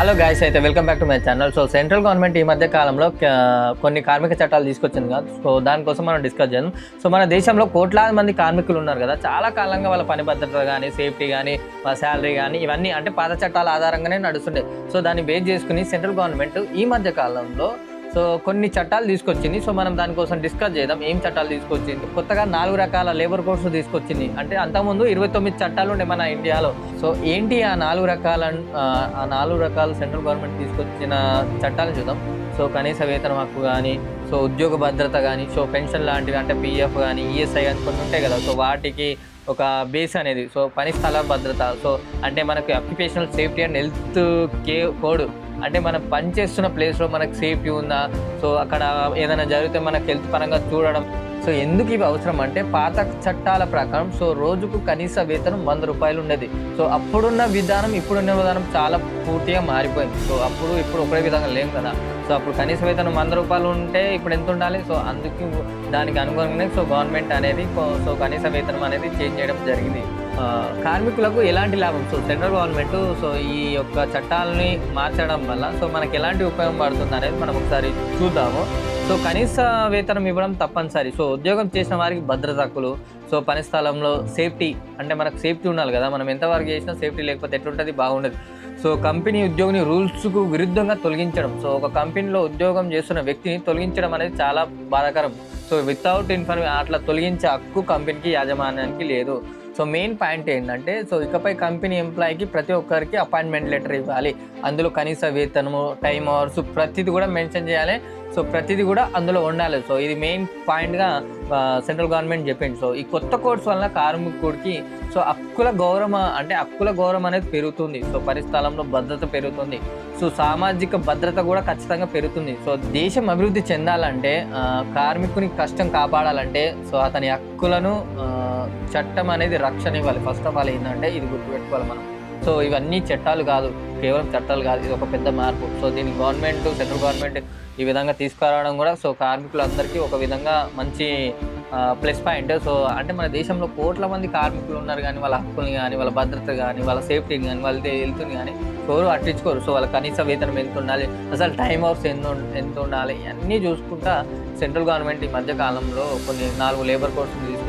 Hello guys అయితే welcome back to my channel so central government ఈ మధ్య కాలంలో కొన్ని కార్మిక చట్టాలు తీసుకొచ్చింది కదా. సో దానికోసం మనం డిస్కస్ చేద్దాం. సో మన దేశంలో కోట్లాది మంది కార్మికులు ఉన్నారు కదా. చాలా కాలంగా వాళ్ళ పని భద్రత కానీ సేఫ్టీ కానీ శాలరీ కానీ ఇవన్నీ అంటే పాత చట్టాల ఆధారంగానే నడుస్తుండే. సో దాన్ని బేస్ చేసుకుని సెంట్రల్ గవర్నమెంట్ ఈ మధ్య కాలంలో సో కొన్ని చట్టాలు తీసుకొచ్చింది. సో మనం దానికోసం డిస్కస్ చేద్దాం. ఏం చట్టాలు తీసుకొచ్చింది? కొత్తగా నాలుగు రకాల లేబర్ కోడ్స్ తీసుకొచ్చింది. అంటే అంతకుముందు ఇరవై తొమ్మిది చట్టాలు ఉండే మన ఇండియాలో. సో ఏంటి ఆ నాలుగు రకాల ఆ, నాలుగు రకాల సెంట్రల్ గవర్నమెంట్ తీసుకొచ్చిన చట్టాలు చూద్దాం. సో కనీస వేతనం హక్కు కానీ సో ఉద్యోగ భద్రత కానీ సో పెన్షన్ లాంటివి అంటే పిఎఫ్ కానీ ఈఎస్ఐ కానీ కొన్ని ఉంటాయి కదా. సో వాటికి ఒక బేస్ అనేది. సో పని స్థల భద్రత. సో అంటే మనకు అక్యుపేషనల్ సేఫ్టీ అండ్ హెల్త్ కే కోడ్. అంటే మనం పనిచేస్తున్న ప్లేస్లో మనకు సేఫ్టీ ఉందా? సో అక్కడ ఏదైనా జరిగితే మనకు హెల్త్ పరంగా చూడడం. సో ఎందుకు ఇవి అవసరం అంటే పాత చట్టాల ప్రకారం సో రోజుకు కనీస వేతనం వంద రూపాయలు ఉండేది సో అప్పుడున్న విధానం ఇప్పుడున్న విధానం చాలా పూర్తిగా మారిపోయింది. సో అప్పుడు ఇప్పుడు ఒకే విధంగా లేం కదా. సో అప్పుడు కనీస వేతనం వంద రూపాయలు ఉంటే ఇప్పుడు ఎంత ఉండాలి? సో అందుకు దానికి అనుగుణంగానే సో గవర్నమెంట్ అనేది సో కనీస వేతనం అనేది చేంజ్ చేయడం జరిగింది. కార్మికులకు ఎలాంటి లాభం? సో సెంట్రల్ గవర్నమెంట్ సో ఈ యొక్క చట్టాలని మార్చడం వల్ల సో మనకి ఎలాంటి ఉపయోగం పడుతుంది అనేది మనం ఒకసారి చూద్దాము. సో కనీస వేతనం ఇవ్వడం తప్పనిసరి. సో ఉద్యోగం చేసిన వారికి భద్రత హక్కులు. సో పని స్థలంలో సేఫ్టీ అంటే మనకు సేఫ్టీ ఉండాలి కదా. మనం ఎంతవరకు చేసినా సేఫ్టీ లేకపోతే ఎట్లుంటుంది? బాగుండదు. సో కంపెనీ ఉద్యోగిని రూల్స్కు విరుద్ధంగా తొలగించడం. సో ఒక కంపెనీలో ఉద్యోగం చేస్తున్న వ్యక్తిని తొలగించడం అనేది చాలా బాధాకరం. సో వితౌట్ ఇన్ఫర్మే అట్లా తొలగించే హక్కు కంపెనీకి యాజమాన్యానికి లేదు. సో మెయిన్ పాయింట్ ఏంటంటే సో ఇకపై కంపెనీ ఎంప్లాయీకి ప్రతి ఒక్కరికి అపాయింట్మెంట్ లెటర్ ఇవ్వాలి. అందులో కనీస వేతనము టైం అవర్స్ ప్రతిది కూడా మెన్షన్ చేయాలి. సో ప్రతిదీ కూడా అందులో ఉండాలి. సో ఇది మెయిన్ పాయింట్గా సెంట్రల్ గవర్నమెంట్ చెప్పింది. సో ఈ కొత్త కోర్స్ వలన కార్మికుడికి సో హక్కుల గౌరవం అంటే హక్కుల గౌరవం అనేది పెరుగుతుంది. సో పరిస్థలంలో భద్రత పెరుగుతుంది. సో సామాజిక భద్రత కూడా ఖచ్చితంగా పెరుగుతుంది. సో దేశం అభివృద్ధి చెందాలంటే కార్మికుని కష్టం కాపాడాలంటే సో అతని హక్కులను చట్టం అనేది రక్షణ ఇవ్వాలి. ఫస్ట్ ఆఫ్ ఆల్ ఏంటంటే ఇది గుర్తుపెట్టుకోవాలి మనం. సో ఇవన్నీ చట్టాలు కాదు. కేవలం చట్టాలు కాదు. ఇది ఒక పెద్ద మార్పు. సో దీని గవర్నమెంట్ సెంట్రల్ గవర్నమెంట్ ఈ విధంగా తీసుకురావడం కూడా సో కార్మికులందరికీ ఒక విధంగా మంచి ప్లస్ పాయింట్ సో అంటే మన దేశంలో కోట్ల మంది కార్మికులు ఉన్నారు కానీ వాళ్ళ హక్కుల్ని కానీ వాళ్ళ భద్రత కానీ వాళ్ళ సేఫ్టీని కానీ వాళ్ళ హెల్త్ని కానీ ఎవరు అట్టించుకోరు సో వాళ్ళ కనీస వేతనం ఎంత ఉండాలి అసలు టైం అవర్స్ ఎంత ఎంత ఉండాలి ఇవన్నీ చూసుకుంటా సెంట్రల్ గవర్నమెంట్ ఈ మధ్య కాలంలో కొన్ని నాలుగు లేబర్ కోర్సులు తీసుకొచ్చి